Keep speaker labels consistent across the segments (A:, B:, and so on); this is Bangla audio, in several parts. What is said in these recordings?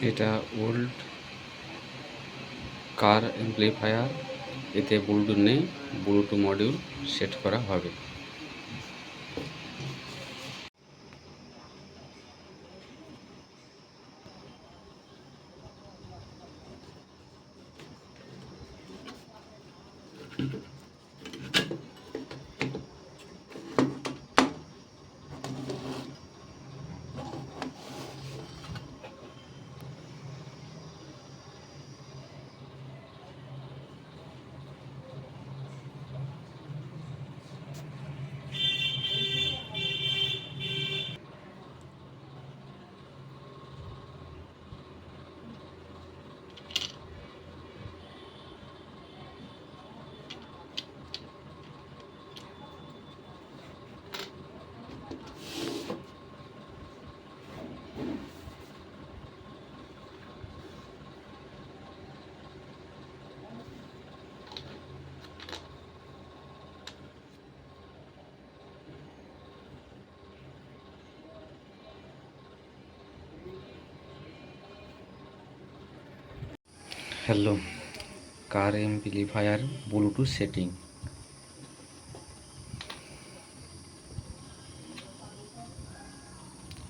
A: এটা ওল্ড কার অ্যাম্প্লিফায়ার এতে ব্লুটুথ নেই ব্লুটুথ মডিউল সেট করা হবে। Hello car amplifier Bluetooth setting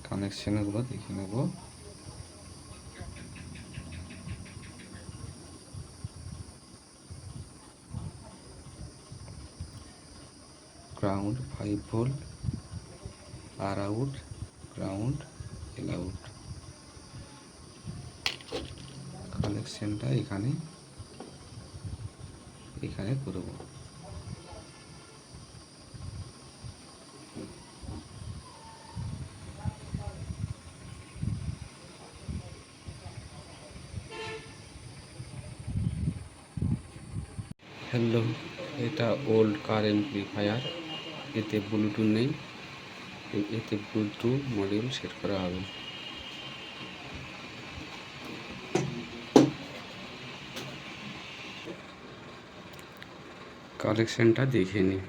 A: কানেকশনগুলো দেখে নেব। গ্রাউন্ড ফাইভ ভোল্ট আর আউট গ্রাউন্ড এল আউট কানেকশনটা এখানে এখানে করব। হ্যালো, এটা ওল্ড কার অ্যাম্প্লিফায়ার এতে ব্লুটুথ নেই এতে ব্লুটুথ মডিউল সেট করা হবে। কালেকশনটা দেখে নিই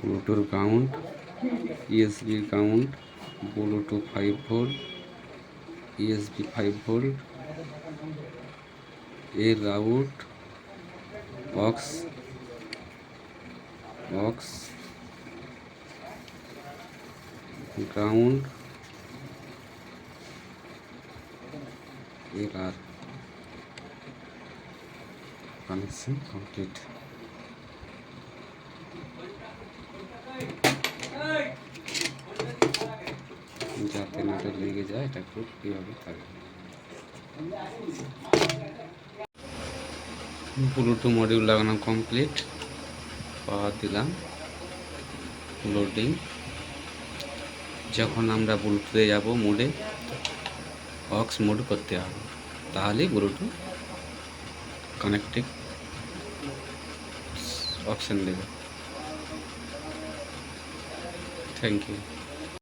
A: Bluetooth count ইএসবির count Bluetooth five volt USB five volt এর রাউট অক্স অক্স গ্রাউন্ড এর আর কানেকশন কমপ্লিট যাতে নাটা লেগে যায়, এটা খুব কীভাবে থাকবে ব্লুটুথ মডিউল লাগানো কমপ্লিট পাওয়ার দিলাম। লোডিং যখন আমরা ব্লুটুথে যাব মোডে অক্স মোড করতে হবে। তাহলেই ব্লুটুথ কানেক্টিভ অপশান দেবে। Thank you